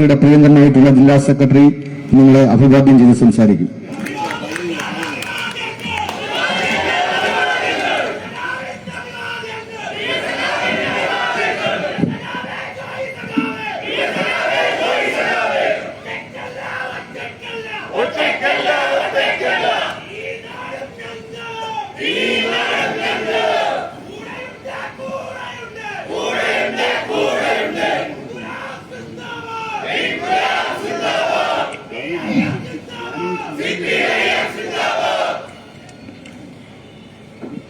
പാർട്ടിയുടെ പ്രിയങ്കരനായിട്ടുള്ള ജില്ലാ സെക്രട്ടറി നിങ്ങളെ അഭിവാദ്യം ചെയ്ത് സംസാരിക്കും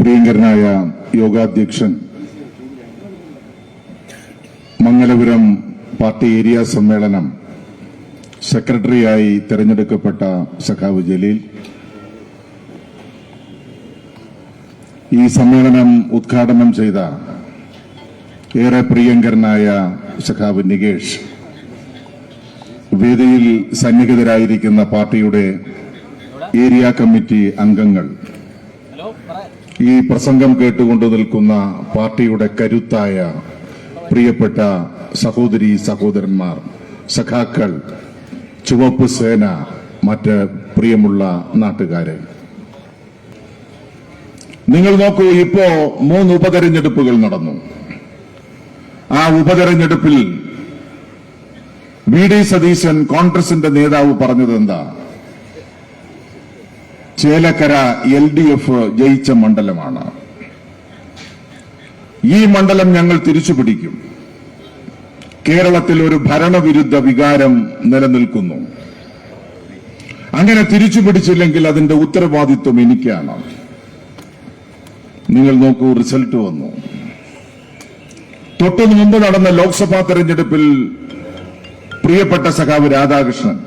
പ്രിയങ്കരനായ യോഗാധ്യക്ഷൻ മംഗലപുരം പാർട്ടി ഏരിയ സമ്മേളനം സെക്രട്ടറിയായി തെരഞ്ഞെടുക്കപ്പെട്ട സഖാവ് ജലീൽ. ഈ സമ്മേളനം ഉദ്ഘാടനം ചെയ്ത ഏറെ പ്രിയങ്കരനായ സഖാവ് നികേഷ് വേദിയിൽ സന്നിഹിതരായിരിക്കുന്ന പാർട്ടിയുടെ ഏരിയ കമ്മിറ്റി അംഗങ്ങൾ ഈ പ്രസംഗം കേട്ടുകൊണ്ട് നിൽക്കുന്ന പാർട്ടിയുടെ കരുത്തായ പ്രിയപ്പെട്ട സഹോദരി സഹോദരന്മാർ സഖാക്കൾ ചുവപ്പ് സേന മറ്റ് പ്രിയമുള്ള നാട്ടുകാരെ. നിങ്ങൾ നോക്കൂ ഇപ്പോ മൂന്ന് ഉപതെരഞ്ഞെടുപ്പുകൾ നടന്നു. ആ ഉപതെരഞ്ഞെടുപ്പിൽ വി ഡി സതീശൻ കോൺഗ്രസിന്റെ നേതാവ് പറഞ്ഞത് എന്താ ചേലക്കര എൽ ഡി എഫ് ജയിച്ച മണ്ഡലമാണ്. ഈ മണ്ഡലം ഞങ്ങൾ തിരിച്ചു പിടിക്കും. കേരളത്തിൽ ഒരു ഭരണവിരുദ്ധ വികാരം നിലനിൽക്കുന്നു. അങ്ങനെ തിരിച്ചു പിടിച്ചില്ലെങ്കിൽ അതിന്റെ ഉത്തരവാദിത്വം എനിക്കാണ്. നിങ്ങൾ നോക്കൂ റിസൾട്ട് വന്നു. തൊട്ടു മുമ്പ് നടന്ന ലോക്സഭാ തെരഞ്ഞെടുപ്പിൽ പ്രിയപ്പെട്ട സഖാവ് രാധാകൃഷ്ണൻ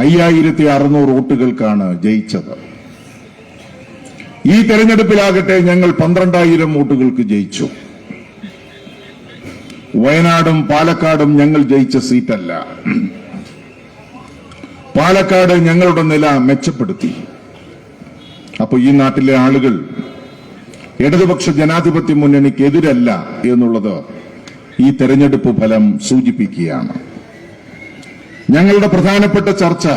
അയ്യായിരത്തി അറുന്നൂറ് വോട്ടുകൾക്കാണ് ജയിച്ചത്. ഈ തെരഞ്ഞെടുപ്പിലാകട്ടെ ഞങ്ങൾ പന്ത്രണ്ടായിരം വോട്ടുകൾക്ക് ജയിച്ചു. വയനാടും പാലക്കാടും ഞങ്ങൾ ജയിച്ച സീറ്റല്ല. പാലക്കാട് ഞങ്ങളുടെ നില മെച്ചപ്പെടുത്തി. അപ്പൊ ഈ നാട്ടിലെ ആളുകൾ ഇടതുപക്ഷ ജനാധിപത്യ മുന്നണിക്കെതിരല്ല എന്നുള്ളത് ഈ തെരഞ്ഞെടുപ്പ് ഫലം സൂചിപ്പിക്കുകയാണ്. ഞങ്ങളുടെ പ്രധാനപ്പെട്ട ചർച്ച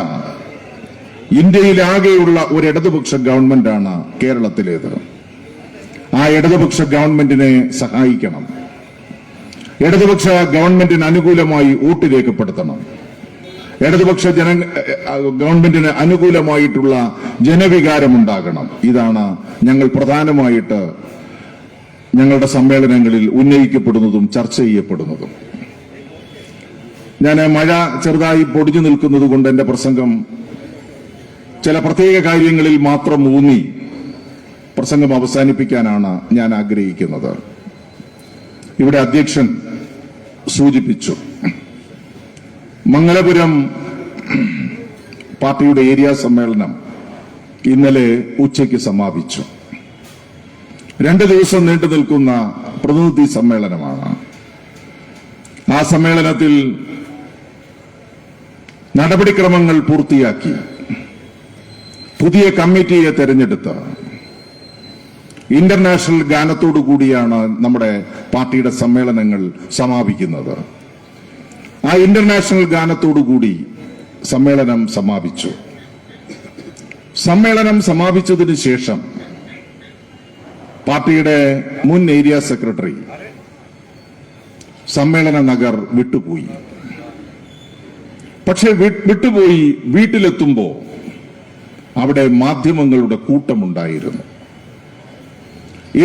ഇന്ത്യയിലാകെയുള്ള ഒരു ഇടതുപക്ഷ ഗവൺമെന്റാണ് കേരളത്തിലേത്. ആ ഇടതുപക്ഷ ഗവൺമെന്റിനെ സഹായിക്കണം. ഇടതുപക്ഷ ഗവൺമെന്റിന് അനുകൂലമായി വോട്ട് രേഖപ്പെടുത്തണം. ഇടതുപക്ഷ ജന ഗവൺമെന്റിന് അനുകൂലമായിട്ടുള്ള ജനവികാരമുണ്ടാകണം. ഇതാണ് ഞങ്ങൾ പ്രധാനമായിട്ട് ഞങ്ങളുടെ സമ്മേളനങ്ങളിൽ ഉന്നയിക്കപ്പെടുന്നതും ചർച്ച ചെയ്യപ്പെടുന്നതും. ഞാൻ മഴ ചെറുതായി പൊടിഞ്ഞു നിൽക്കുന്നത് കൊണ്ട് എന്റെ പ്രസംഗം ചില പ്രത്യേക കാര്യങ്ങളിൽ മാത്രം ഊന്നി പ്രസംഗം അവസാനിപ്പിക്കാനാണ് ഞാൻ ആഗ്രഹിക്കുന്നത്. ഇവിടെ അധ്യക്ഷൻ സൂചിപ്പിച്ചു. മംഗലപുരം പാർട്ടിയുടെ ഏരിയ സമ്മേളനം ഇന്നലെ ഉച്ചയ്ക്ക് സമാപിച്ചു. രണ്ട് ദിവസം നീണ്ടു നിൽക്കുന്ന പ്രതിനിധി സമ്മേളനമാണ്. ആ സമ്മേളനത്തിൽ നടപടിക്രമങ്ങൾ പൂർത്തിയാക്കി. പുതിയ കമ്മിറ്റിയെ തെരഞ്ഞെടുത്ത് ഇന്റർനാഷണൽ ഗാനത്തോടു കൂടിയാണ് നമ്മുടെ പാർട്ടിയുടെ സമ്മേളനങ്ങൾ സമാപിക്കുന്നത്. ആ ഇന്റർനാഷണൽ ഗാനത്തോടു കൂടി സമ്മേളനം സമാപിച്ചു. സമ്മേളനം സമാപിച്ചതിന് ശേഷം പാർട്ടിയുടെ മുൻ ഏരിയ സെക്രട്ടറി സമ്മേളന നഗർ വിട്ടുപോയി. പക്ഷെ വിട്ടുപോയി വീട്ടിലെത്തുമ്പോ അവിടെ മാധ്യമങ്ങളുടെ കൂട്ടമുണ്ടായിരുന്നു.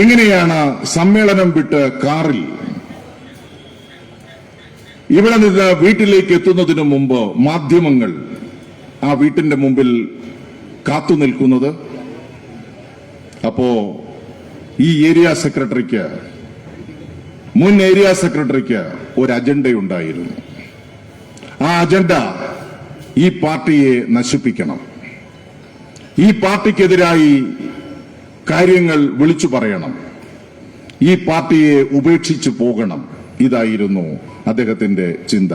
എങ്ങനെയാണ് സമ്മേളനം വിട്ട് കാറിൽ ഇവിടെ നിന്ന് വീട്ടിലേക്ക് എത്തുന്നതിനു മുമ്പ് മാധ്യമങ്ങൾ ആ വീട്ടിന്റെ മുമ്പിൽ കാത്തു നിൽക്കുന്നത്? അപ്പോ ഈ ഏരിയ സെക്രട്ടറിക്ക് മുൻ ഏരിയ സെക്രട്ടറിക്ക് ഒരു അജണ്ടയുണ്ടായിരുന്നു. ആ അജണ്ട ഈ പാർട്ടിയെ നശിപ്പിക്കണം. ഈ പാർട്ടിക്കെതിരായി കാര്യങ്ങൾ വിളിച്ചു പറയണം. ഈ പാർട്ടിയെ ഉപേക്ഷിച്ചു പോകണം. ഇതായിരുന്നു അദ്ദേഹത്തിന്റെ ചിന്ത.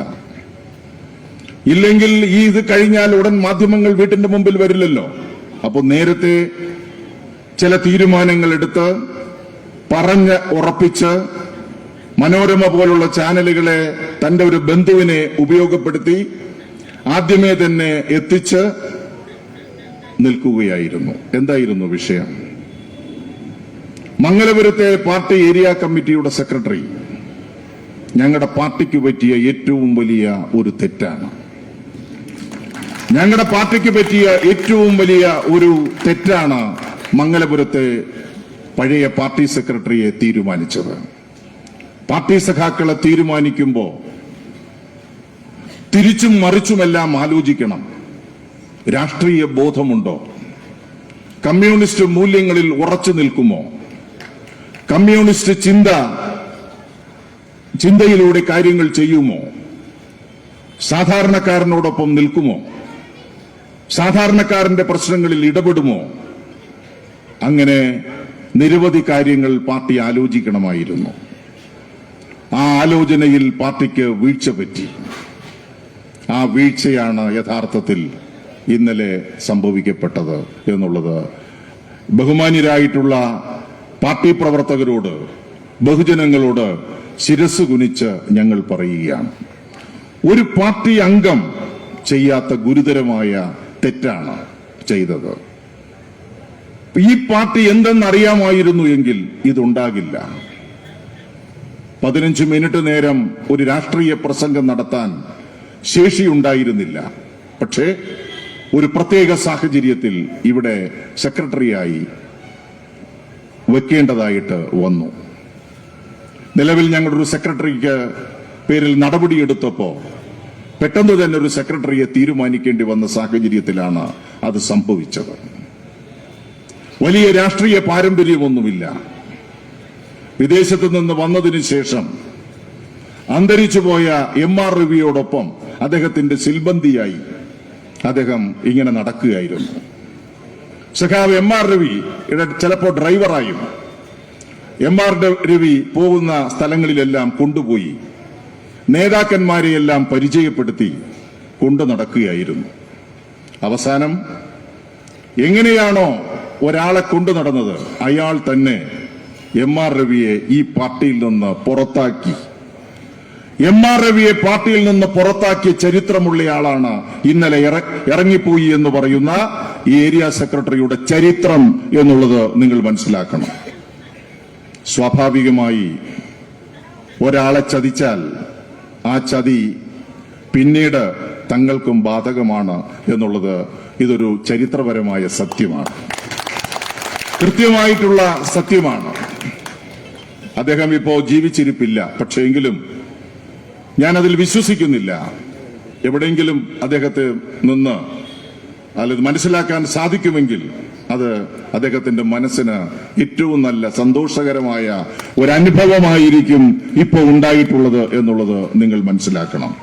ഇല്ലെങ്കിൽ ഈ ഇത് കഴിഞ്ഞാൽ ഉടൻ മാധ്യമങ്ങൾ വീട്ടിന്റെ മുമ്പിൽ വരില്ലല്ലോ. അപ്പൊ നേരത്തെ ചില തീരുമാനങ്ങൾ എടുത്ത് പറഞ്ഞ് ഉറപ്പിച്ച് മനോരമ പോലുള്ള ചാനലുകളെ തന്റെ ഒരു ബന്ധുവിനെ ഉപയോഗപ്പെടുത്തി ആദ്യമേ തന്നെ എത്തിച്ച് നിൽക്കുകയായിരുന്നു. എന്തായിരുന്നു വിഷയം? മംഗലപുരത്തെ പാർട്ടി ഏരിയ കമ്മിറ്റിയുടെ സെക്രട്ടറി ഞങ്ങളുടെ പാർട്ടിക്ക് പറ്റിയ ഏറ്റവും വലിയ ഒരു തെറ്റാണ്. ഞങ്ങളുടെ പാർട്ടിക്ക് പറ്റിയ ഏറ്റവും വലിയ ഒരു തെറ്റാണ് മംഗലപുരത്തെ പഴയ പാർട്ടി സെക്രട്ടറിയെ തീരുമാനിച്ചത്. പാർട്ടി സഖാക്കളെ തീരുമാനിക്കുമ്പോൾ തിരിച്ചും മറിച്ചുമെല്ലാം ആലോചിക്കണം. രാഷ്ട്രീയ ബോധമുണ്ടോ? കമ്മ്യൂണിസ്റ്റ് മൂല്യങ്ങളിൽ ഉറച്ചു നിൽക്കുമോ? കമ്മ്യൂണിസ്റ്റ് ചിന്ത ചിന്തയിലൂടെ കാര്യങ്ങൾ ചെയ്യുമോ? സാധാരണക്കാരനോടൊപ്പം നിൽക്കുമോ? സാധാരണക്കാരന്റെ പ്രശ്നങ്ങളിൽ ഇടപെടുമോ? അങ്ങനെ നിരവധി കാര്യങ്ങൾ പാർട്ടി ആലോചിക്കണമായിരുന്നു. ആ ആലോചനയിൽ പാർട്ടിക്ക് വീഴ്ച പറ്റി. ആ വീഴ്ചയാണ് യഥാർത്ഥത്തിൽ ഇന്നലെ സംഭവിക്കപ്പെട്ടത് എന്നുള്ളത്. ബഹുമാന്യരായിട്ടുള്ള പാർട്ടി പ്രവർത്തകരോട് ബഹുജനങ്ങളോട് ശിരസ് കുനിച്ച് ഞങ്ങൾ പറയുകയാണ്. ഒരു പാർട്ടി അംഗം ചെയ്യാത്ത ഗുരുതരമായ തെറ്റാണ് ചെയ്തത്. ഈ പാർട്ടി എന്തെന്നറിയാമായിരുന്നു എങ്കിൽ ഇതുണ്ടാകില്ല. പതിനഞ്ച് മിനിറ്റ് നേരം ഒരു രാഷ്ട്രീയ പ്രസംഗം നടത്താൻ ശേഷിയുണ്ടായിരുന്നില്ല. പക്ഷേ ഒരു പ്രത്യേക സാഹചര്യത്തിൽ ഇവിടെ സെക്രട്ടറിയായി വെക്കേണ്ടതായിട്ട് വന്നു. നിലവിൽ ഞങ്ങളുടെ ഒരു സെക്രട്ടറിക്ക് പേരിൽ നടപടിയെടുത്തപ്പോ പെട്ടെന്ന് തന്നെ ഒരു സെക്രട്ടറിയെ തീരുമാനിക്കേണ്ടി വന്ന സാഹചര്യത്തിലാണ് അത് സംഭവിച്ചത്. വലിയ രാഷ്ട്രീയ പാരമ്പര്യമൊന്നുമില്ല. വിദേശത്ത് നിന്ന് വന്നതിന് ശേഷം അന്തരിച്ചുപോയ എം ആർ രവിയോടൊപ്പം അദ്ദേഹത്തിന്റെ സിൽബന്തിയായി അദ്ദേഹം ഇങ്ങനെ നടക്കുകയായിരുന്നു. സഖാവ് എം ആർ രവി ചിലപ്പോൾ ഡ്രൈവറായും എം ആർ രവി പോകുന്ന സ്ഥലങ്ങളിലെല്ലാം കൊണ്ടുപോയി നേതാക്കന്മാരെയെല്ലാം പരിചയപ്പെടുത്തി കൊണ്ടു നടക്കുകയായിരുന്നു. അവസാനം എങ്ങനെയാണോ ഒരാളെ കൊണ്ടു നടന്നത് അയാൾ തന്നെ എം ആർ രവിയെ ഈ പാർട്ടിയിൽ നിന്ന് പുറത്താക്കി. എം ആർ രവിയെ പാർട്ടിയിൽ നിന്ന് പുറത്താക്കിയ ചരിത്രമുള്ളയാളാണ് ഇന്നലെ ഇറ- ഇറങ്ങിപ്പോയി എന്ന് പറയുന്ന ഈ ഏരിയ സെക്രട്ടറിയുടെ ചരിത്രം എന്നുള്ളത് നിങ്ങൾ മനസ്സിലാക്കണം. സ്വാഭാവികമായി ഒരാളെ ചതിച്ചാൽ ആ ചതി പിന്നീട് തങ്ങൾക്കും ബാധകമാണ് എന്നുള്ളത് ഇതൊരു ചരിത്രപരമായ സത്യമാണ്. കൃത്യമായിട്ടുള്ള സത്യമാണ്. അദ്ദേഹം ഇപ്പോ ജീവിച്ചിരിപ്പില്ല. പക്ഷേ എങ്കിലും അതിൽ വിശ്വസിക്കുന്നില്ല. എവിടെയെങ്കിലും അദ്ദേഹത്തെ നിന്ന് അല്ലത് മനസ്സിലാക്കാൻ സാധിക്കുമെങ്കിൽ അത് അദ്ദേഹത്തിന്റെ മനസ്സിന് ഏറ്റവും നല്ല സന്തോഷകരമായ ഒരു അനുഭവമായിരിക്കും ഇപ്പോൾ ഉണ്ടായിട്ടുള്ളത് എന്നുള്ളത് നിങ്ങൾ മനസ്സിലാക്കണം.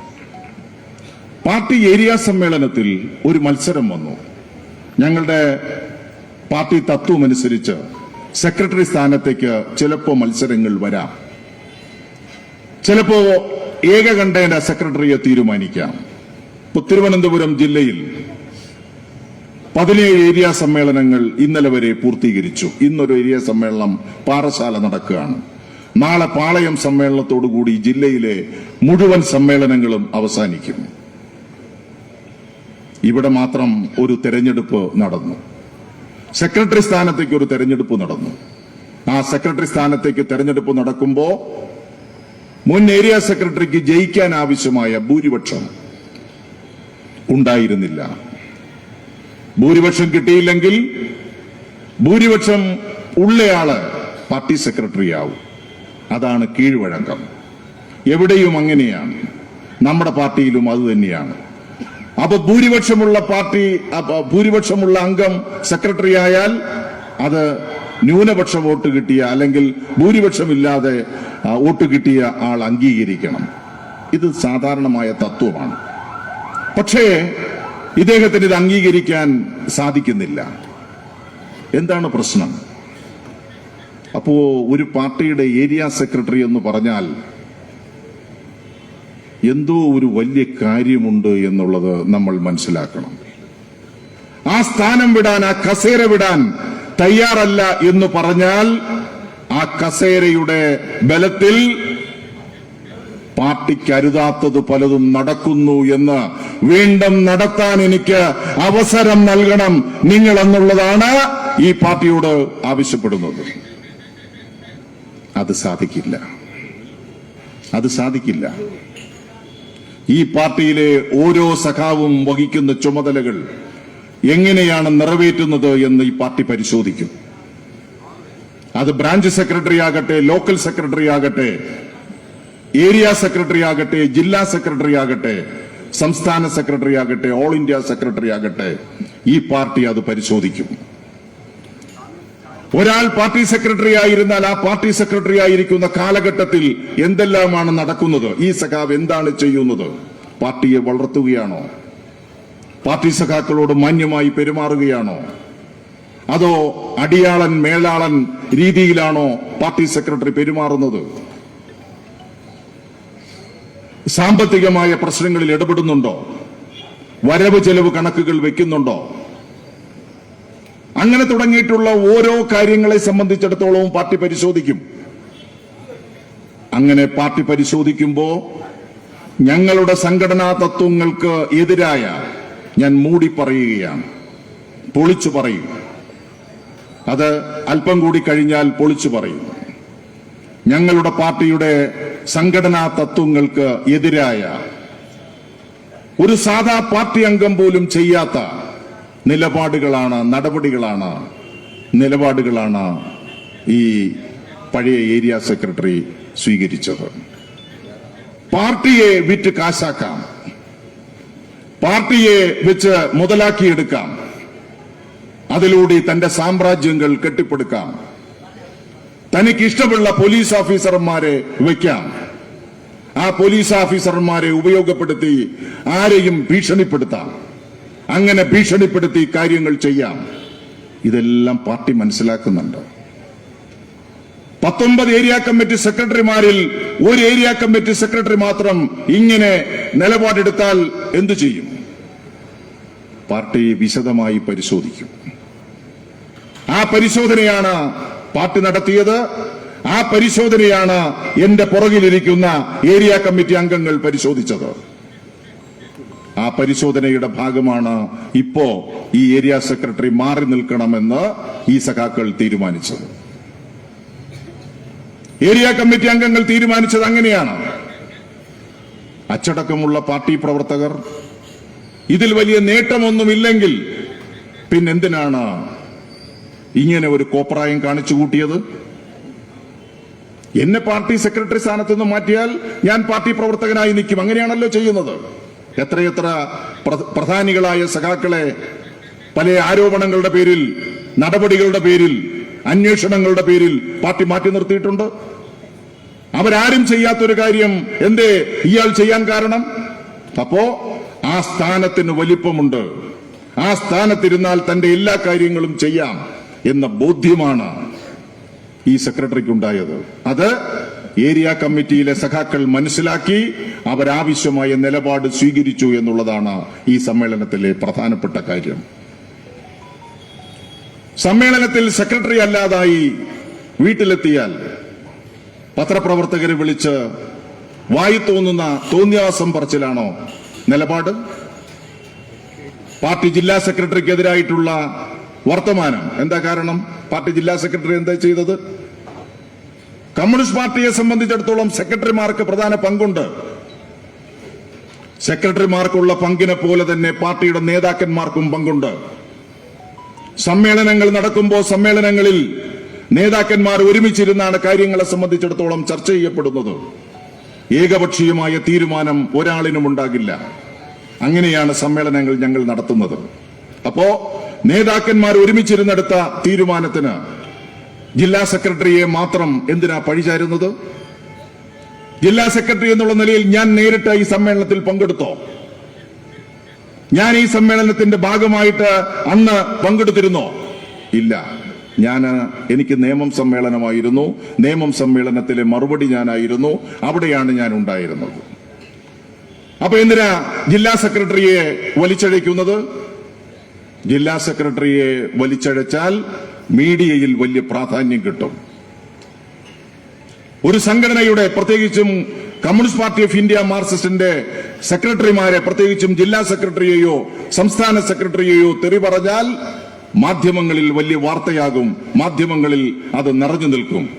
പാർട്ടി ഏരിയ സമ്മേളനത്തിൽ ഒരു മത്സരം വന്നു. ഞങ്ങളുടെ പാർട്ടി തത്വമനുസരിച്ച് സെക്രട്ടറി സ്ഥാനത്തേക്ക് ചിലപ്പോൾ മത്സരങ്ങൾ വരാം. ചിലപ്പോ ഏകകണ്ഠേന സെക്രട്ടറിയെ തീരുമാനിക്കാം. ഇപ്പൊ തിരുവനന്തപുരം ജില്ലയിൽ പതിനേഴ് ഏരിയ സമ്മേളനങ്ങൾ ഇന്നലെ വരെ പൂർത്തീകരിച്ചു. ഇന്നൊരു ഏരിയ സമ്മേളനം പാറശാല നടക്കുകയാണ്. നാളെ പാളയം സമ്മേളനത്തോടുകൂടി ജില്ലയിലെ മുഴുവൻ സമ്മേളനങ്ങളും അവസാനിക്കും. ഇവിടെ മാത്രം ഒരു തെരഞ്ഞെടുപ്പ് നടന്നു. സെക്രട്ടറി സ്ഥാനത്തേക്ക് ഒരു തെരഞ്ഞെടുപ്പ് നടന്നു. ആ സെക്രട്ടറി സ്ഥാനത്തേക്ക് തെരഞ്ഞെടുപ്പ് നടക്കുമ്പോൾ മുൻ ഏരിയ സെക്രട്ടറിക്ക് ജയിക്കാൻ ആവശ്യമായ ഭൂരിപക്ഷം ഉണ്ടായിരുന്നില്ല. ഭൂരിപക്ഷം കിട്ടിയില്ലെങ്കിൽ ഭൂരിപക്ഷം ഉള്ളയാൾ പാർട്ടി സെക്രട്ടറി ആവും അതാണ് കീഴ്വഴക്കം. എവിടെയും അങ്ങനെയാണ്. നമ്മുടെ പാർട്ടിയിലും അത് തന്നെയാണ്. അപ്പൊ ഭൂരിപക്ഷമുള്ള പാർട്ടി ഭൂരിപക്ഷമുള്ള അംഗം സെക്രട്ടറി ആയാൽ അത് ന്യൂനപക്ഷ വോട്ട് കിട്ടിയ അല്ലെങ്കിൽ ഭൂരിപക്ഷമില്ലാതെ വോട്ട് കിട്ടിയ ആൾ അംഗീകരിക്കണം. ഇത് സാധാരണമായ തത്വമാണ്. പക്ഷേ ഇദ്ദേഹത്തിന് ഇത് അംഗീകരിക്കാൻ സാധിക്കുന്നില്ല. എന്താണ് പ്രശ്നം? അപ്പോ ഒരു പാർട്ടിയുടെ ഏരിയ സെക്രട്ടറി എന്ന് പറഞ്ഞാൽ എന്തോ ഒരു വലിയ കാര്യമുണ്ട് എന്നുള്ളത് നമ്മൾ മനസ്സിലാക്കണം. ആ സ്ഥാനം വിടാൻ ആ കസേര വിടാൻ തയ്യാറല്ല എന്ന് പറഞ്ഞാൽ ആ കസേരയുടെ ബലത്തിൽ പാർട്ടിക്ക് അരുതാത്തത് പലതും നടക്കുന്നു എന്ന് വീണ്ടും നടത്താൻ എനിക്ക് അവസരം നൽകണം. നിങ്ങൾ എന്നുള്ളതാണ് ഈ പാർട്ടിയോട് ആവശ്യപ്പെടുന്നത്. അത് സാധിക്കില്ല. അത് സാധിക്കില്ല. ഈ പാർട്ടിയിലെ ഓരോ സഖാവും വഹിക്കുന്ന ചുമതലകൾ എങ്ങനെയാണ് നിറവേറ്റുന്നത് എന്ന് ഈ പാർട്ടി പരിശോധിക്കും. അത് ബ്രാഞ്ച് സെക്രട്ടറി ആകട്ടെ ലോക്കൽ സെക്രട്ടറി ആകട്ടെ ഏരിയ സെക്രട്ടറി ആകട്ടെ ജില്ലാ സെക്രട്ടറി ആകട്ടെ സംസ്ഥാന സെക്രട്ടറി ആകട്ടെ ഓൾ ഇന്ത്യ സെക്രട്ടറി ആകട്ടെ ഈ പാർട്ടി അത് പരിശോധിക്കും. ഒരാൾ പാർട്ടി സെക്രട്ടറി ആയിരുന്നാൽ ആ പാർട്ടി സെക്രട്ടറി ആയിരിക്കുന്ന കാലഘട്ടത്തിൽ എന്തെല്ലാമാണ് നടക്കുന്നത്? ഈ സഖാവ് എന്താണ് ചെയ്യുന്നത്? പാർട്ടിയെ വളർത്തുകയാണോ? പാർട്ടി സഖാക്കളോട് മാന്യമായി പെരുമാറുകയാണോ? അതോ അടിയാളൻ മേലാളൻ രീതിയിലാണോ പാർട്ടി സെക്രട്ടറി പെരുമാറുന്നത്? സാമ്പത്തികമായ പ്രശ്നങ്ങളിൽ ഇടപെടുന്നുണ്ടോ? വരവ് ചെലവ് കണക്കുകൾ വെക്കുന്നുണ്ടോ? അങ്ങനെ തുടങ്ങിയിട്ടുള്ള ഓരോ കാര്യങ്ങളെ സംബന്ധിച്ചിടത്തോളവും പാർട്ടി പരിശോധിക്കും. അങ്ങനെ പാർട്ടി പരിശോധിക്കുമ്പോ ഞങ്ങളുടെ സംഘടനാ തത്വങ്ങൾക്ക് എതിരായ ഞാൻ മൂടി പറയുകയാണ്. പൊളിച്ചു പറയും. അത് അല്പം കൂടി കഴിഞ്ഞാൽ പൊളിച്ചു പറയും. ഞങ്ങളുടെ പാർട്ടിയുടെ സംഘടനാ തത്വങ്ങൾക്ക് എതിരായ ഒരു സാധാ പാർട്ടി അംഗം പോലും ചെയ്യാത്ത നിലപാടുകളാണ് നടപടികളാണ് നിലപാടുകളാണ് ഈ പഴയ ഏരിയ സെക്രട്ടറി സ്വീകരിച്ചത്. പാർട്ടിയെ വിറ്റ് കാശാക്കാം. പാർട്ടിയെ വെച്ച് മുതലാക്കിയെടുക്കാം. അതിലൂടെ തന്റെ സാമ്രാജ്യങ്ങൾ കെട്ടിപ്പടുക്കാം. തനിക്ക് ഇഷ്ടമുള്ള പോലീസ് ഓഫീസർമാരെ വയ്ക്കാം ആ പോലീസ് ഓഫീസർമാരെ ഉപയോഗപ്പെടുത്തി ആരെയും ഭീഷണിപ്പെടുത്താം. അങ്ങനെ ഭീഷണിപ്പെടുത്തി കാര്യങ്ങൾ ചെയ്യാം. ഇതെല്ലാം പാർട്ടി മനസ്സിലാക്കുന്നുണ്ട്. പത്തൊമ്പത് ഏരിയ കമ്മിറ്റി സെക്രട്ടറിമാരിൽ ഒരു ഏരിയ കമ്മിറ്റി സെക്രട്ടറി മാത്രം ഇങ്ങനെ നിലപാടെടുത്താൽ എന്തു ചെയ്യും? പാർട്ടി വിശദമായി പരിശോധിക്കും. ആ പരിശോധനയാണ് പാർട്ടി നടത്തിയത്. ആ പരിശോധനയാണ് എന്റെ പുറകിലിരിക്കുന്ന ഏരിയ കമ്മിറ്റി അംഗങ്ങൾ പരിശോധിച്ചത്. ആ പരിശോധനയുടെ ഭാഗമാണ് ഇപ്പോ ഈ ഏരിയ സെക്രട്ടറി മാറി നിൽക്കണമെന്ന് ഈ സഖാക്കൾ തീരുമാനിച്ചത്. ഏരിയ കമ്മിറ്റി അംഗങ്ങൾ തീരുമാനിച്ചത് അങ്ങനെയാണ്. അച്ചടക്കമുള്ള പാർട്ടി പ്രവർത്തകർ ഇതിൽ വലിയ നേട്ടമൊന്നുമില്ലെങ്കിൽ പിന്നെന്തിനാണ് ഇങ്ങനെ ഒരു കോപ്രായം കാണിച്ചു കൂട്ടിയത്? എന്നെ പാർട്ടി സെക്രട്ടറി സ്ഥാനത്ത് നിന്ന് മാറ്റിയാൽ ഞാൻ പാർട്ടി പ്രവർത്തകനായി നിൽക്കും. അങ്ങനെയാണല്ലോ ചെയ്യുന്നത്. എത്രയെത്ര പ്ര- പ്രധാനികളായ സഖാക്കളെ പല ആരോപണങ്ങളുടെ പേരിൽ നടപടികളുടെ പേരിൽ അന്വേഷണങ്ങളുടെ പേരിൽ പാർട്ടി മാറ്റി നിർത്തിയിട്ടുണ്ട്. അവരാരും ചെയ്യാത്തൊരു കാര്യം എന്തേ ഇയാൾ ചെയ്യാൻ കാരണം? അപ്പോ ആ സ്ഥാനത്തിന് വലിപ്പമുണ്ട്. ആ സ്ഥാനത്തിരുന്നാൽ തന്റെ എല്ലാ കാര്യങ്ങളും ചെയ്യാം എന്ന ബോധ്യമാണ് ഈ സെക്രട്ടറിക്ക് ഉണ്ടായത് അത് ഏരിയ കമ്മിറ്റിയിലെ സഖാക്കൾ മനസ്സിലാക്കി അവരാവശ്യമായ നിലപാട് സ്വീകരിച്ചു എന്നുള്ളതാണ് ഈ സമ്മേളനത്തിലെ പ്രധാനപ്പെട്ട കാര്യം. സമ്മേളനത്തിൽ സെക്രട്ടറി അല്ലാതായി വീട്ടിലെത്തിയാൽ പത്രപ്രവർത്തകരെ വിളിച്ച് വായി തോന്നുന്ന തോന്നിയാസം പറച്ചിലാണോ നിലപാട്? പാർട്ടി ജില്ലാ സെക്രട്ടറിക്കെതിരായിട്ടുള്ള വർത്തമാനം എന്താ കാരണം? പാർട്ടി ജില്ലാ സെക്രട്ടറി എന്താ ചെയ്തത്? കമ്മ്യൂണിസ്റ്റ് പാർട്ടിയെ സംബന്ധിച്ചിടത്തോളം സെക്രട്ടറിമാർക്ക് പ്രധാന പങ്കുണ്ട്. സെക്രട്ടറിമാർക്കുള്ള പങ്കിനെ പോലെ തന്നെ പാർട്ടിയുടെ നേതാക്കന്മാർക്കും പങ്കുണ്ട്. സമ്മേളനങ്ങൾ നടക്കുമ്പോൾ സമ്മേളനങ്ങളിൽ നേതാക്കന്മാർ ഒരുമിച്ചിരുന്നാണ് കാര്യങ്ങളെ സംബന്ധിച്ചിടത്തോളം ചർച്ച ചെയ്യപ്പെടുന്നത്. ഏകപക്ഷീയമായ തീരുമാനം ഒരാളിനും ഉണ്ടാകില്ല. അങ്ങനെയാണ് സമ്മേളനങ്ങൾ ഞങ്ങൾ നടത്തുന്നത്. അപ്പോ നേതാക്കന്മാർ ഒരുമിച്ചിരുന്നെടുത്ത തീരുമാനത്തിന് ജില്ലാ സെക്രട്ടറിയെ മാത്രം എന്തിനാ പഴിചാരുന്നത് ജില്ലാ സെക്രട്ടറി എന്നുള്ള നിലയിൽ ഞാൻ നേരിട്ട് ഈ സമ്മേളനത്തിൽ പങ്കെടുത്തോ? ഞാൻ ഈ സമ്മേളനത്തിന്റെ ഭാഗമായിട്ട് അന്ന് പങ്കെടുത്തിരുന്നോ? ഇല്ല. ഞാൻ എനിക്ക് നിയമം സമ്മേളനമായിരുന്നു. നിയമം സമ്മേളനത്തിലെ മറുപടി ഞാനായിരുന്നു. അവിടെയാണ് ഞാൻ ഉണ്ടായിരുന്നത്. അപ്പൊ എന്തിനാ ജില്ലാ സെക്രട്ടറിയെ വലിച്ചഴയ്ക്കുന്നത്? ജില്ലാ സെക്രട്ടറിയെ വലിച്ചഴച്ചാൽ മീഡിയയിൽ വലിയ പ്രാധാന്യം കിട്ടും. ഒരു സംഘടനയുടെ പ്രത്യേകിച്ചും കമ്മ്യൂണിസ്റ്റ് പാർട്ടി ഓഫ് ഇന്ത്യ മാർക്സിസ്റ്റിന്റെ സെക്രട്ടറിമാരെ പ്രത്യേകിച്ചും ജില്ലാ സെക്രട്ടറിയെയോ സംസ്ഥാന സെക്രട്ടറിയെയോ തെറി പറഞ്ഞാൽ മാധ്യമങ്ങളിൽ വലിയ വാർത്തയാകും. മാധ്യമങ്ങളിൽ അത് നിറഞ്ഞു നിൽക്കും.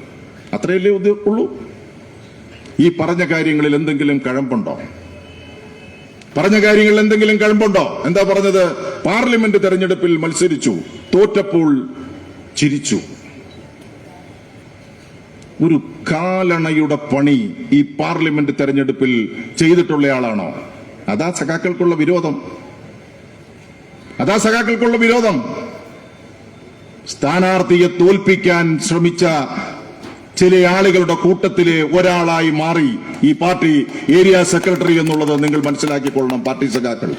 അത്രയല്ലേ ഉള്ളൂ? ഈ പറഞ്ഞ കാര്യങ്ങളിൽ എന്തെങ്കിലും കഴമ്പുണ്ടോ? പറഞ്ഞ കാര്യങ്ങളിൽ എന്തെങ്കിലും കഴമ്പുണ്ടോ? എന്താ പറഞ്ഞത്? പാർലമെന്റ് തെരഞ്ഞെടുപ്പിൽ മത്സരിച്ചു. തോറ്റപ്പോൾ ചിരിച്ചു. ഒരു കാലണയുടെ പണി ഈ പാർലമെന്റ് തെരഞ്ഞെടുപ്പിൽ ചെയ്തിട്ടുള്ളയാളാണോ? അതാ സഖാക്കൾക്കുള്ള വിരോധം. അതാ സഖാക്കൾക്കുള്ള വിരോധം. സ്ഥാനാർത്ഥിയെ തോൽപ്പിക്കാൻ ശ്രമിച്ച ചില ആളുകളുടെ കൂട്ടത്തിലെ ഒരാളായി മാറി ഈ പാർട്ടി ഏരിയ സെക്രട്ടറി എന്നുള്ളത് നിങ്ങൾ മനസ്സിലാക്കിക്കൊള്ളണം പാർട്ടി സഖാക്കൾ.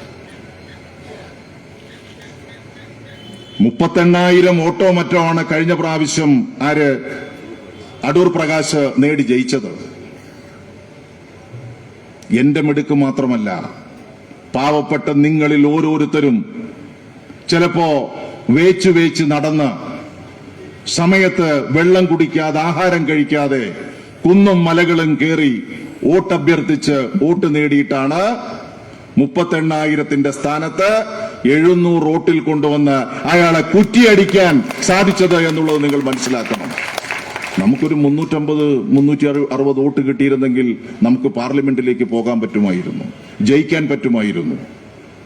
മുപ്പത്തെണ്ണായിരം ഓട്ടോ മറ്റോ ആണ് കഴിഞ്ഞ പ്രാവശ്യം ആര് അടൂർ പ്രകാശ് നേടി ജയിച്ചത്. എന്റെ മിടുക്ക് മാത്രമല്ല പാവപ്പെട്ട നിങ്ങളിൽ ഓരോരുത്തരും ചിലപ്പോ വേച്ച് വേച്ച് നടന്ന് സമയത്ത് വെള്ളം കുടിക്കാതെ ആഹാരം കഴിക്കാതെ കുന്നും മലകളും കയറി വോട്ടഭ്യർത്ഥിച്ച് വോട്ട് നേടിയിട്ടാണ് മുപ്പത്തെണ്ണായിരത്തിന്റെ സ്ഥാനത്ത് എഴുന്നൂറ് റോട്ടിൽ കൊണ്ടുവന്ന് അയാളെ കുറ്റിയടിക്കാൻ സാധിച്ചത് എന്നുള്ളത് നിങ്ങൾ മനസ്സിലാക്കണം. നമുക്കൊരു മുന്നൂറ്റമ്പത് മുന്നൂറ്റി അറു- അറുപത് വോട്ട് കിട്ടിയിരുന്നെങ്കിൽ നമുക്ക് പാർലമെന്റിലേക്ക് പോകാൻ പറ്റുമായിരുന്നു ജയിക്കാൻ പറ്റുമായിരുന്നു.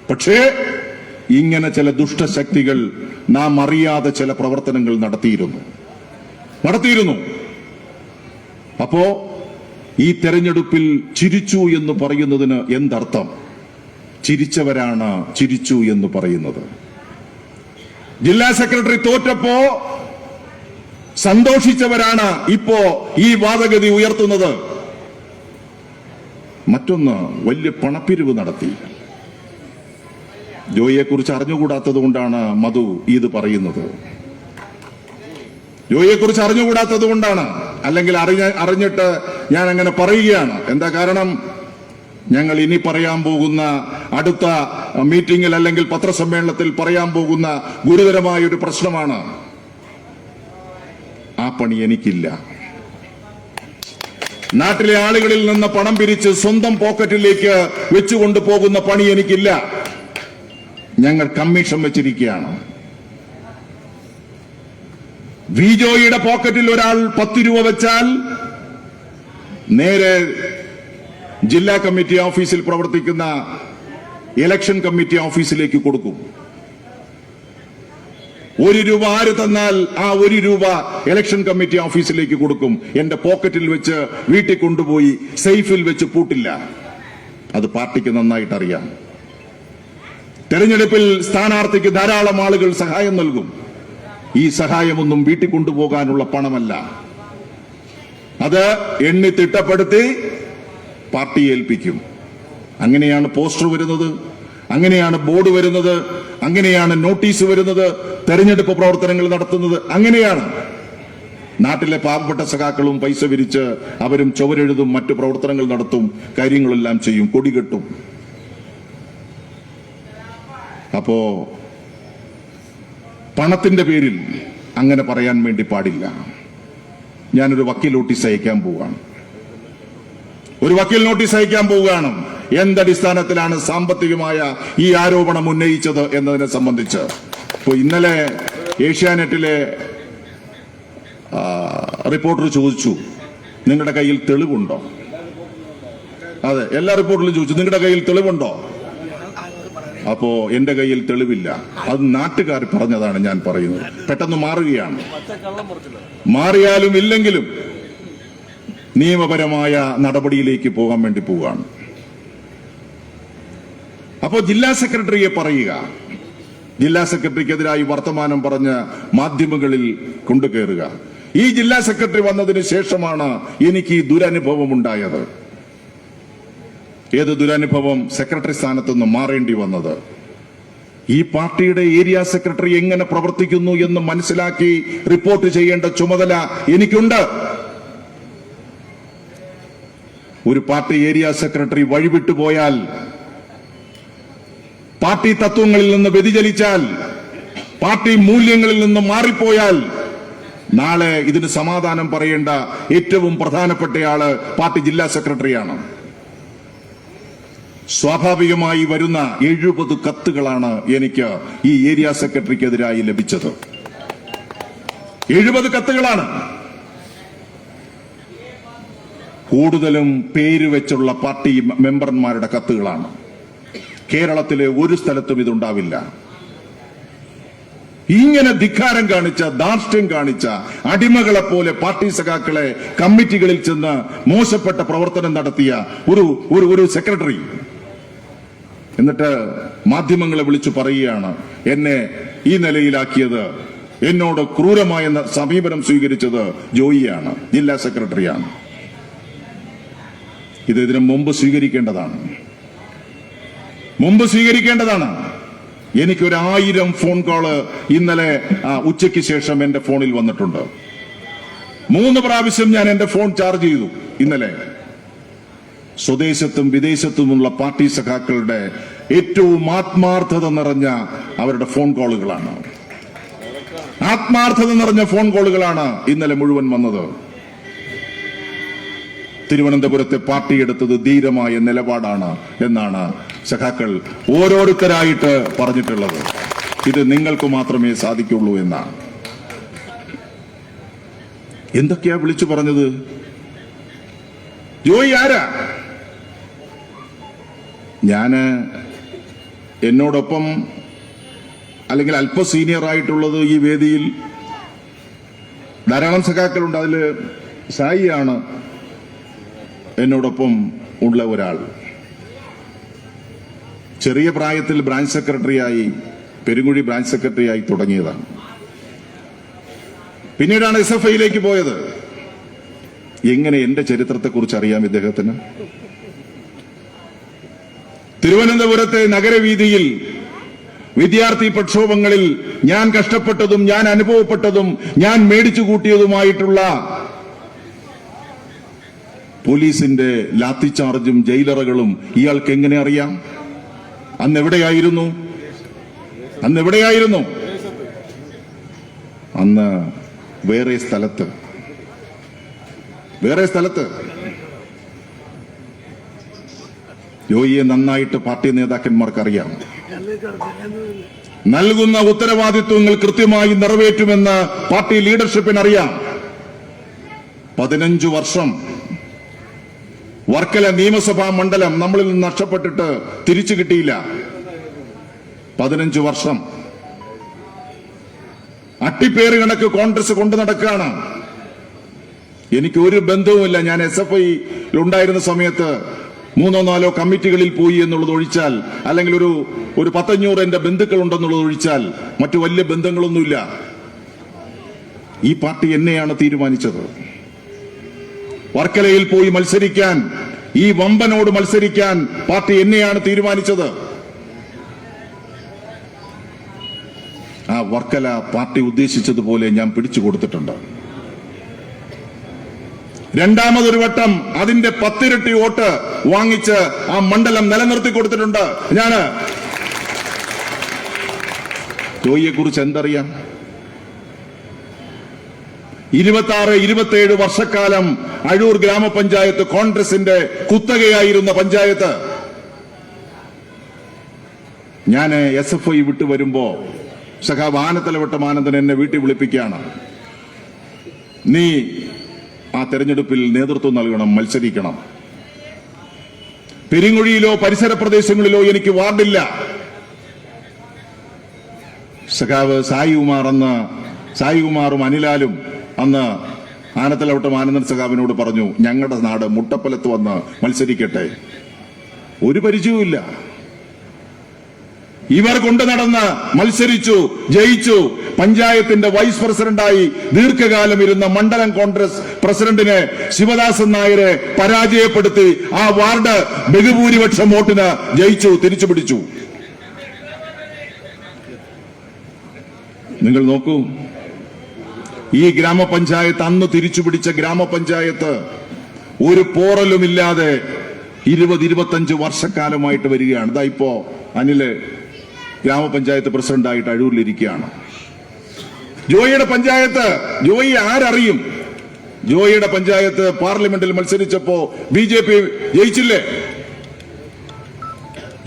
പക്ഷേ ഇങ്ങനെ ചില ദുഷ്ടശക്തികൾ നാം അറിയാതെ ചില പ്രവർത്തനങ്ങൾ നടത്തിയിരുന്നു. നടത്തിയിരുന്നു. അപ്പോ ഈ തെരഞ്ഞെടുപ്പിൽ ചിരിച്ചു എന്ന് പറയുന്നതിന് എന്തർത്ഥം? ചിരിച്ചവരാണ് ചിരിച്ചു എന്ന് പറയുന്നത്. ജില്ലാ സെക്രട്ടറി തോറ്റപ്പോ സന്തോഷിച്ചവരാണ് ഇപ്പോ ഈ വാദഗതി ഉയർത്തുന്നത്. മറ്റൊന്ന് വലിയ പണപ്പിരിവ് നടത്തി. ജോയിയെക്കുറിച്ച് അറിഞ്ഞുകൂടാത്തത് കൊണ്ടാണ് മധു ഇത് പറയുന്നത്. ജോയിയെക്കുറിച്ച് അറിഞ്ഞുകൂടാത്തത് കൊണ്ടാണ്. അല്ലെങ്കിൽ അറിഞ്ഞ അറിഞ്ഞിട്ട് ഞാൻ അങ്ങനെ പറയുകയാണ്. എന്താ കാരണം? ഞങ്ങൾ ഇനി പറയാൻ പോകുന്ന അടുത്ത മീറ്റിംഗിൽ അല്ലെങ്കിൽ പത്രസമ്മേളനത്തിൽ പറയാൻ പോകുന്ന ഗുരുതരമായ ഒരു പ്രശ്നമാണ് ആ പണി എനിക്കില്ല. നാട്ടിലെ ആളുകളിൽ നിന്ന് പണം പിരിച്ച് സ്വന്തം പോക്കറ്റിലേക്ക് വെച്ചുകൊണ്ട് പോകുന്ന പണി എനിക്കില്ല. ഞങ്ങൾ കമ്മീഷൻ വെച്ചിരിക്കുകയാണ്. വിജോയുടെ പോക്കറ്റിൽ ഒരാൾ പത്ത് രൂപ വെച്ചാൽ നേരെ ജില്ലാ കമ്മിറ്റി ഓഫീസിൽ പ്രവർത്തിക്കുന്ന ഇലക്ഷൻ കമ്മിറ്റി ഓഫീസിലേക്ക് കൊടുക്കും. ഒരു രൂപ ആര് തന്നാൽ ആ ഒരു രൂപ ഇലക്ഷൻ കമ്മിറ്റി ഓഫീസിലേക്ക് കൊടുക്കും. എന്റെ പോക്കറ്റിൽ വെച്ച് വീട്ടിൽ കൊണ്ടുപോയി സേഫിൽ വെച്ച് പൂട്ടില്ല. അത് പാർട്ടിക്ക് നന്നായിട്ട് അറിയാം. തെരഞ്ഞെടുപ്പിൽ സ്ഥാനാർത്ഥിക്ക് ധാരാളം ആളുകൾ സഹായം നൽകും. ഈ സഹായമൊന്നും വീട്ടിൽ കൊണ്ടുപോകാനുള്ള പണമല്ല. അത് എണ്ണി തിട്ടപ്പെടുത്തി പാർട്ടി ഏൽപ്പിക്കും. അങ്ങനെയാണ് പോസ്റ്റർ വരുന്നത് അങ്ങനെയാണ് ബോർഡ് വരുന്നത് അങ്ങനെയാണ് നോട്ടീസ് വരുന്നത് തെരഞ്ഞെടുപ്പ് പ്രവർത്തനങ്ങൾ നടത്തുന്നത് അങ്ങനെയാണ്. നാട്ടിലെ പാവപ്പെട്ട സഖാക്കളും പൈസ വിരിച്ച് അവരും ചുവരെഴുതും മറ്റു പ്രവർത്തനങ്ങൾ നടത്തും കാര്യങ്ങളെല്ലാം ചെയ്യും കൊടികെട്ടും അപ്പോ പണത്തിന്റെ പേരിൽ അങ്ങനെ പറയാൻ വേണ്ടി പാടില്ല. ഞാനൊരു വക്കീൽ നോട്ടീസ് അയക്കാൻ പോവുകയാണ് ഒരു വക്കീൽ നോട്ടീസ് അയക്കാൻ പോവുകയാണ്. എന്തടിസ്ഥാനത്തിലാണ് സാമ്പത്തികമായ ഈ ആരോപണം ഉന്നയിച്ചത് എന്നതിനെ സംബന്ധിച്ച്? ഇപ്പൊ ഇന്നലെ ഏഷ്യാനെറ്റിലെ റിപ്പോർട്ടർ ചോദിച്ചു നിങ്ങളുടെ കയ്യിൽ തെളിവുണ്ടോ? അതെ എല്ലാ റിപ്പോർട്ടിലും ചോദിച്ചു നിങ്ങളുടെ കയ്യിൽ തെളിവുണ്ടോ? അപ്പോ എന്റെ കയ്യിൽ തെളിവില്ല. അത് നാട്ടുകാർ പറഞ്ഞതാണ് ഞാൻ പറയുന്നത്. പെട്ടെന്ന് മാറുകയാണ്. മാറിയാലും ഇല്ലെങ്കിലും നിയമപരമായ നടപടിയിലേക്ക് പോകാൻ വേണ്ടി പോവുകയാണ്. അപ്പോ ജില്ലാ സെക്രട്ടറിയെ പറയുക. ജില്ലാ സെക്രട്ടറിക്കെതിരായി വർത്തമാനം പറഞ്ഞ് മാധ്യമങ്ങളിൽ കൊണ്ടുകയറുക. ഈ ജില്ലാ സെക്രട്ടറി വന്നതിന് ശേഷമാണ് എനിക്ക് ഈ ദുരനുഭവം ഉണ്ടായത്. ഏത് ദുരനുഭവം? സെക്രട്ടറി സ്ഥാനത്തു നിന്ന് മാറേണ്ടി വന്നത്. ഈ പാർട്ടിയുടെ ഏരിയ സെക്രട്ടറി എങ്ങനെ പ്രവർത്തിക്കുന്നു എന്ന് മനസ്സിലാക്കി റിപ്പോർട്ട് ചെയ്യേണ്ട ചുമതല എനിക്കുണ്ട്. ഒരു പാർട്ടി ഏരിയ സെക്രട്ടറി വഴിവിട്ടു പോയാൽ പാർട്ടി തത്വങ്ങളിൽ നിന്ന് വ്യതിചലിച്ചാൽ പാർട്ടി മൂല്യങ്ങളിൽ നിന്ന് മാറിപ്പോയാൽ നാളെ ഇതിന് സമാധാനം പറയേണ്ട ഏറ്റവും പ്രധാനപ്പെട്ടയാൾ പാർട്ടി ജില്ലാ സെക്രട്ടറിയാണ്. സ്വാഭാവികമായി വരുന്ന എഴുപത് കത്തുകളാണ് എനിക്ക് ഈ ഏരിയ സെക്രട്ടറിക്കെതിരായി ലഭിച്ചത്. എഴുപത് കത്തുകളാണ്. കൂടുതലും പേര് വെച്ചുള്ള പാർട്ടി മെമ്പർമാരുടെ കത്തുകളാണ്. കേരളത്തിലെ ഒരു സ്ഥലത്തും ഇതുണ്ടാവില്ല. ഇങ്ങനെ ധിക്കാരം കാണിച്ച ധാർഷ്ട്യം കാണിച്ച അടിമകളെ പോലെ പാർട്ടി സഖാക്കളെ കമ്മിറ്റികളിൽ ചെന്ന് മോശപ്പെട്ട പ്രവർത്തനം നടത്തിയ ഒരു ഒരു ഒരു സെക്രട്ടറി. എന്നിട്ട് മാധ്യമങ്ങളെ വിളിച്ചു പറയുകയാണ് എന്നെ ഈ നിലയിലാക്കിയത് എന്നോട് ക്രൂരമായ സമീപനം സ്വീകരിച്ചത് ജോയിയാണ് ജില്ലാ സെക്രട്ടറിയാണ്. ഇത് ഇതിനു മുമ്പ് സ്വീകരിക്കേണ്ടതാണ്. മുമ്പ് സ്വീകരിക്കേണ്ടതാണ്. എനിക്കൊരു ആയിരം ഫോൺ കോൾ ഇന്നലെ ഉച്ചയ്ക്ക് ശേഷം എന്റെ ഫോണിൽ വന്നിട്ടുണ്ട്. മൂന്ന് പ്രാവശ്യം ഞാൻ എന്റെ ഫോൺ ചാർജ് ചെയ്തു ഇന്നലെ. സ്വദേശത്തും വിദേശത്തുമുള്ള പാർട്ടി സഖാക്കളുടെ ഏറ്റവും ആത്മാർത്ഥത നിറഞ്ഞ അവരുടെ ഫോൺ കോളുകളാണ് ആത്മാർത്ഥത നിറഞ്ഞ ഫോൺ കോളുകളാണ് ഇന്നലെ മുഴുവൻ വന്നത്. തിരുവനന്തപുരത്തെ പാർട്ടി എടുത്തത് ധീരമായ നിലപാടാണ് എന്നാണ് സഖാക്കൾ ഓരോരുത്തരായിട്ട് പറഞ്ഞിട്ടുള്ളത്. ഇത് നിങ്ങൾക്ക് മാത്രമേ സാധിക്കുള്ളൂ എന്നാണ്. എന്തൊക്കെയാ വിളിച്ചു പറഞ്ഞത്? ജോയി ആരാ? ഞാൻ എന്നോടൊപ്പം അല്ലെങ്കിൽ അല്പ സീനിയർ ആയിട്ടുള്ളത് ഈ വേദിയിൽ ധാരാളം സഖാക്കളുണ്ട്. അതിൽ സായിയാണ്. എന്നോടൊപ്പം ഉള്ള ഒരാൾ. ചെറിയ പ്രായത്തിൽ ബ്രാഞ്ച് സെക്രട്ടറിയായി പെരുങ്കുഴി ബ്രാഞ്ച് സെക്രട്ടറിയായി തുടങ്ങിയതാണ്. പിന്നീടാണ് എസ് എഫ് ഐയിലേക്ക് പോയത്. എങ്ങനെ എന്റെ ചരിത്രത്തെക്കുറിച്ച് അറിയാം ഇദ്ദേഹത്തിന്? തിരുവനന്തപുരത്തെ നഗരവീതിയിൽ വിദ്യാർത്ഥി പ്രക്ഷോഭങ്ങളിൽ ഞാൻ കഷ്ടപ്പെട്ടതും ഞാൻ അനുഭവപ്പെട്ടതും ഞാൻ മേടിച്ചു കൂട്ടിയതുമായിട്ടുള്ള പോലീസിന്റെ ലാത്തിചാർജും ജയിലറകളും ഇയാൾക്ക് എങ്ങനെ അറിയാം? അന്ന് എവിടെയായിരുന്നു അന്ന് എവിടെയായിരുന്നു അന്ന് വേറെ സ്ഥലത്ത്. വേറെ സ്ഥലത്ത്. ജോയിയെ നന്നായിട്ട് പാർട്ടി നേതാക്കന്മാർക്ക് അറിയാം നൽകുന്ന ഉത്തരവാദിത്വങ്ങൾ കൃത്യമായി നിറവേറ്റുമെന്ന് പാർട്ടി ലീഡർഷിപ്പിന് അറിയാം പതിനഞ്ചു വർഷം വർക്കല നിയമസഭാ മണ്ഡലം നമ്മളിൽ നിന്ന് നഷ്ടപ്പെട്ടിട്ട് തിരിച്ചു കിട്ടിയില്ല. പതിനഞ്ചു വർഷം. അട്ടിപ്പേറ് കണക്ക് കോൺഗ്രസ് കൊണ്ടു നടക്കുകയാണ്. എനിക്ക് ഒരു ബന്ധവുമില്ല. ഞാൻ എസ് എഫ് ഐയിലുണ്ടായിരുന്ന സമയത്ത് മൂന്നോ നാലോ കമ്മിറ്റികളിൽ പോയി എന്നുള്ളത് ഒഴിച്ചാൽ അല്ലെങ്കിൽ ഒരു ഒരു പത്തഞ്ഞൂറ് എന്റെ ബന്ധുക്കൾ ഉണ്ടെന്നുള്ളത് ഒഴിച്ചാൽ മറ്റു വലിയ ബന്ധങ്ങളൊന്നുമില്ല. ഈ പാർട്ടി എന്നെയാണ് തീരുമാനിച്ചത്. വർക്കലയിൽ പോയി മത്സരിക്കാൻ ഈ വമ്പനോട് മത്സരിക്കാൻ പാർട്ടി എന്നെയാണ് തീരുമാനിച്ചത്. ആ വർക്കല പാർട്ടി ഉദ്ദേശിച്ചതുപോലെ ഞാൻ പിടിച്ചു കൊടുത്തിട്ടുണ്ട്. രണ്ടാമതൊരു വട്ടം അതിന്റെ പത്തിരട്ടി വോട്ട് വാങ്ങിച്ച് ആ മണ്ഡലം നിലനിർത്തി കൊടുത്തിട്ടുണ്ട്. ഞാൻ. ജോയിയെ കുറിച്ച് എന്തറിയാം? ഇരുപത്തി ആറ് ഇരുപത്തിയേഴ് വർഷക്കാലം അഴൂർ ഗ്രാമപഞ്ചായത്ത് കോൺഗ്രസിന്റെ കുത്തകയായിരുന്ന പഞ്ചായത്ത്. ഞാൻ എസ് എഫ് ഐ വിട്ടു വരുമ്പോ സഖാ ആനത്തലവട്ട ആനന്ദൻ എന്നെ വീട്ടിൽ വിളിപ്പിക്കുകയാണ്. നീ ആ തെരഞ്ഞെടുപ്പിൽ നേതൃത്വം നൽകണം മത്സരിക്കണം. പെരിങ്ങുഴിയിലോ പരിസര പ്രദേശങ്ങളിലോ എനിക്ക് വാർഡില്ല. സഖാവ് സായികുമാർ എന്ന സായികുമാറും അനിലാലും അന്ന് ആനത്തലവട്ടം ആനന്ദൻ സഖാവിനോട് പറഞ്ഞു ഞങ്ങളുടെ നാട് മുട്ടപ്പലത്ത് വന്ന് മത്സരിക്കട്ടെ. ഒരു പരിചയവുമില്ല ഇവർ കൊണ്ടു നടന്ന് മത്സരിച്ചു ജയിച്ചു. പഞ്ചായത്തിന്റെ വൈസ് പ്രസിഡന്റായി ദീർഘകാലം ഇരുന്ന മണ്ഡലം കോൺഗ്രസ് പ്രസിഡന്റിനെ ശിവദാസൻ നായരെ പരാജയപ്പെടുത്തി ആ വാർഡ് ബഹുഭൂരിപക്ഷം വോട്ടിന് ജയിച്ചു തിരിച്ചു പിടിച്ചു. നിങ്ങൾ നോക്കൂ. ഈ ഗ്രാമപഞ്ചായത്ത് അന്ന് തിരിച്ചു പിടിച്ച ഗ്രാമപഞ്ചായത്ത് ഒരു പോറലുമില്ലാതെ ഇരുപത് ഇരുപത്തഞ്ച് വർഷക്കാലമായിട്ട് വരികയാണ്. ഇതാ ഇപ്പോ അനിൽ ഗ്രാമപഞ്ചായത്ത് പ്രസിഡന്റായിട്ട് അഴൂരിലിരിക്കുകയാണ്. ജോയിയുടെ പഞ്ചായത്ത് ജോയി ആരറിയും? ജോയിയുടെ പഞ്ചായത്ത് പാർലമെന്റിൽ മത്സരിച്ചപ്പോ ബി ജെ പി ജയിച്ചില്ലേ?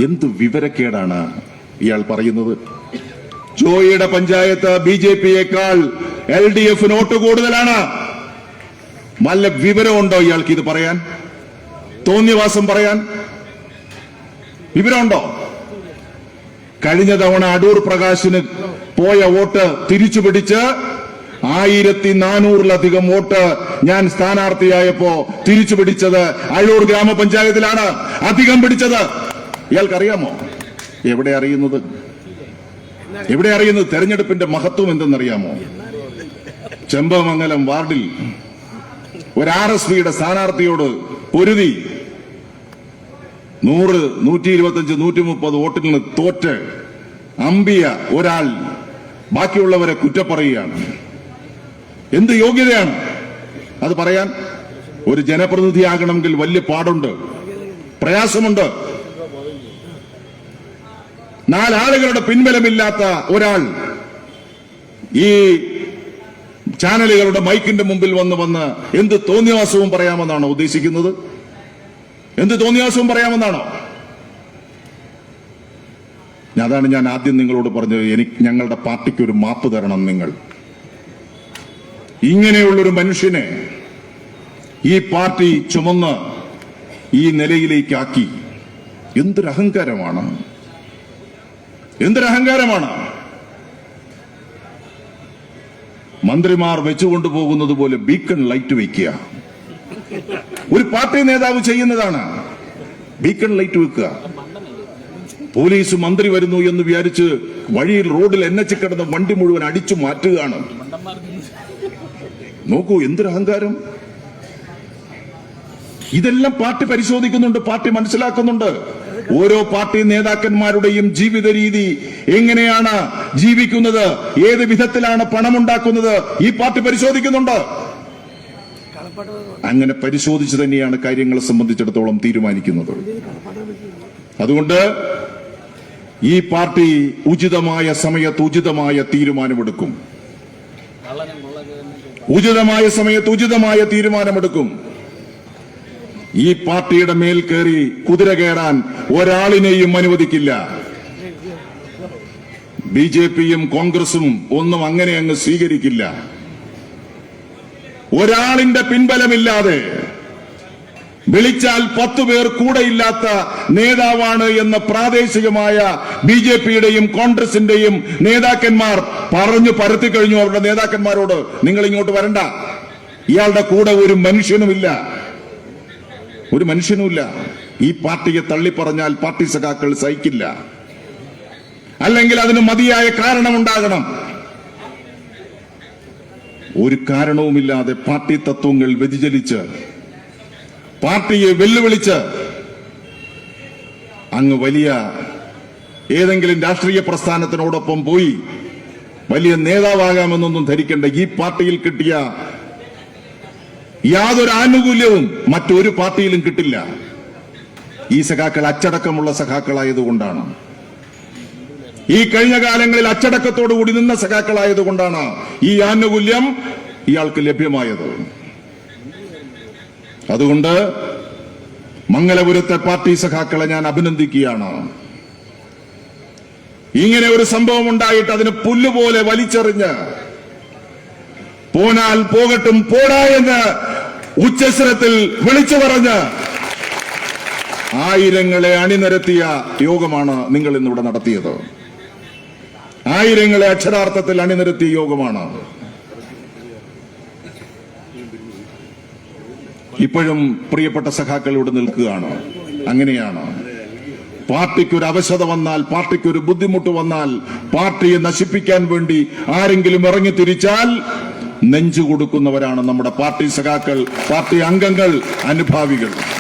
എന്ത് വിവരക്കേടാണ് ഇയാൾ പറയുന്നത്? ജോയിയുടെ പഞ്ചായത്ത് ബി ജെ പിയേക്കാൾ എൽ ഡി എഫ് നോട്ട് കൂടുതലാണ്. നല്ല വിവരമുണ്ടോ ഇയാൾക്ക് ഇത് പറയാൻ? തോന്നിയവാസം പറയാൻ? വിവരമുണ്ടോ? കഴിഞ്ഞ തവണ അടൂർ പ്രകാശിന് പോയ വോട്ട് തിരിച്ചു പിടിച്ച് ആയിരത്തി നാനൂറിലധികം വോട്ട് ഞാൻ സ്ഥാനാർത്ഥിയായപ്പോ തിരിച്ചു പിടിച്ചത് അഴൂർ ഗ്രാമപഞ്ചായത്തിലാണ്. അധികം പിടിച്ചത്. ഇയാൾക്കറിയാമോ? എവിടെ അറിയുന്നത്? എവിടെ അറിയുന്നത്? തെരഞ്ഞെടുപ്പിന്റെ മഹത്വം എന്തെന്നറിയാമോ? ചെമ്പമംഗലം വാർഡിൽ ഒരു ആർ എസ് പിയുടെ സ്ഥാനാർത്ഥിയോട് പൊരുതി നൂറ് നൂറ്റി ഇരുപത്തഞ്ച് നൂറ്റി മുപ്പത് വോട്ടിൽ നിന്ന് തോറ്റ് അമ്പിയ ഒരാൾ ബാക്കിയുള്ളവരെ കുറ്റപ്പറയുകയാണ്. എന്ത് യോഗ്യതയാണ്? അത് പറയാൻ ഒരു ജനപ്രതിനിധിയാകണമെങ്കിൽ വലിയ പാടുണ്ട്. പ്രയാസമുണ്ട്. നാലാളുകളുടെ പിൻബലമില്ലാത്ത ഒരാൾ ഈ ചാനലുകളുടെ മൈക്കിന്റെ മുമ്പിൽ വന്ന് വന്ന് എന്ത് തോന്നിയവാസവും പറയാമെന്നാണോ ഉദ്ദേശിക്കുന്നത്? എന്ത് തോന്നിയാസവും പറയാമെന്നാണോ? അതാണ് ഞാൻ ആദ്യം നിങ്ങളോട് പറഞ്ഞത്. എനിക്ക് ഞങ്ങളുടെ പാർട്ടിക്ക് ഒരു മാപ്പ് തരണം നിങ്ങൾ. ഇങ്ങനെയുള്ളൊരു മനുഷ്യനെ ഈ പാർട്ടി ചുമന്ന് ഈ നിലയിലേക്കാക്കി. എന്തൊരു അഹങ്കാരമാണ് എന്തൊരു അഹങ്കാരമാണ് മന്ത്രിമാർ വെച്ചുകൊണ്ടുപോകുന്നത് പോലെ ബീക്കൺ ലൈറ്റ് വെക്കുക. ഒരു പാർട്ടി നേതാവ് ചെയ്യുന്നതാണ് ബീക്കൺ ലൈറ്റ് വെക്കുക. പോലീസ് മന്ത്രി വരുന്നു എന്ന് വിചാരിച്ച് വഴിയിൽ റോഡിൽ എന്നെ കിടന്ന വണ്ടി മുഴുവൻ അടിച്ചു മാറ്റുകയാണ്. നോക്കൂ എന്തൊരു അഹങ്കാരം ഇതെല്ലാം പാർട്ടി പരിശോധിക്കുന്നുണ്ട് പാർട്ടി മനസ്സിലാക്കുന്നുണ്ട്. ഓരോ പാർട്ടി നേതാക്കന്മാരുടെയും ജീവിത രീതി എങ്ങനെയാണ് ജീവിക്കുന്നത്? ഏത് വിധത്തിലാണ് പണമുണ്ടാക്കുന്നത്? ഈ പാർട്ടി പരിശോധിക്കുന്നുണ്ട്? അങ്ങനെ പരിശോധിച്ച് തന്നെയാണ് കാര്യങ്ങളെ സംബന്ധിച്ചിടത്തോളം തീരുമാനിക്കുന്നത്. അതുകൊണ്ട് ഈ പാർട്ടി ഉചിതമായ സമയത്ത് ഉചിതമായ തീരുമാനമെടുക്കും. ഉചിതമായ സമയത്ത് ഉചിതമായ തീരുമാനമെടുക്കും. ഈ പാർട്ടിയുടെ മേൽ കയറി കുതിര കയറാൻ ഒരാളിനെയും അനുവദിക്കില്ല. ബി ജെ പിയും കോൺഗ്രസും ഒന്നും അങ്ങനെ അങ്ങ് സ്വീകരിക്കില്ല. ഒരാളിന്റെ പിൻബലമില്ലാതെ വിളിച്ചാൽ പത്തു പേർ കൂടെയില്ലാത്ത നേതാവാണ് എന്ന പ്രാദേശികമായ ബി ജെ പിയുടെയും കോൺഗ്രസിന്റെയും നേതാക്കന്മാർ പറഞ്ഞു പരത്തി കഴിഞ്ഞു. അവരുടെ നേതാക്കന്മാരോട് നിങ്ങൾ ഇങ്ങോട്ട് വരണ്ട. ഇയാളുടെ കൂടെ ഒരു മനുഷ്യനുമില്ല. ഒരു മനുഷ്യനുമില്ല. ഈ പാർട്ടിയെ തള്ളിപ്പറഞ്ഞാൽ പാർട്ടി സഖാക്കൾ സഹിക്കില്ല. അല്ലെങ്കിൽ അതിന് മതിയായ കാരണമുണ്ടാകണം. ഒരു കാരണവുമില്ലാതെ പാർട്ടി തത്വങ്ങൾ വ്യതിചലിച്ച് പാർട്ടിയെ വെല്ലുവിളിച്ച് അങ്ങ് വലിയ ഏതെങ്കിലും രാഷ്ട്രീയ പ്രസ്ഥാനത്തിനോടൊപ്പം പോയി വലിയ നേതാവാകാമെന്നൊന്നും ധരിക്കേണ്ട ഈ പാർട്ടിയിൽ കിട്ടിയ യാതൊരു ആനുകൂല്യവും മറ്റൊരു പാർട്ടിയിലും കിട്ടില്ല. ഈ സഖാക്കൾ അച്ചടക്കമുള്ള സഖാക്കളായതുകൊണ്ടാണ്. ഈ കഴിഞ്ഞ കാലങ്ങളിൽ അച്ചടക്കത്തോടു കൂടി നിന്ന സഖാക്കളായതുകൊണ്ടാണ് ഈ ആനുകൂല്യം ഇയാൾക്ക് ലഭ്യമായത്. അതുകൊണ്ട് മംഗലപുരത്തെ പാർട്ടി സഖാക്കളെ ഞാൻ അഭിനന്ദിക്കുകയാണ്. ഇങ്ങനെ ഒരു സംഭവം ഉണ്ടായിട്ട് അതിന് പുല്ലുപോലെ വലിച്ചെറിഞ്ഞ് പോനാൽ പോകട്ടും പോടാ എന്ന് ഉച്ചസ്വരത്തിൽ വിളിച്ചു പറഞ്ഞ് ആയിരങ്ങളെ അണിനിരത്തിയ യോഗമാണ് നിങ്ങൾ ഇന്നിവിടെ നടത്തിയത്. ആയിരങ്ങളെ അക്ഷരാർത്ഥത്തിൽ അണിനിരത്തിയ യോഗമാണ്. ഇപ്പോഴും പ്രിയപ്പെട്ട സഖാക്കൾ ഇവിടെ നിൽക്കുകയാണ്. അങ്ങനെയാണ്. പാർട്ടിക്കൊരു അവശത വന്നാൽ പാർട്ടിക്കൊരു ബുദ്ധിമുട്ട് വന്നാൽ പാർട്ടിയെ നശിപ്പിക്കാൻ വേണ്ടി ആരെങ്കിലും ഇറങ്ങി തിരിച്ചാൽ നെഞ്ചു കൊടുക്കുന്നവരാണ് നമ്മുടെ പാർട്ടി സഖാക്കൾ പാർട്ടി അംഗങ്ങൾ അനുഭാവികൾ.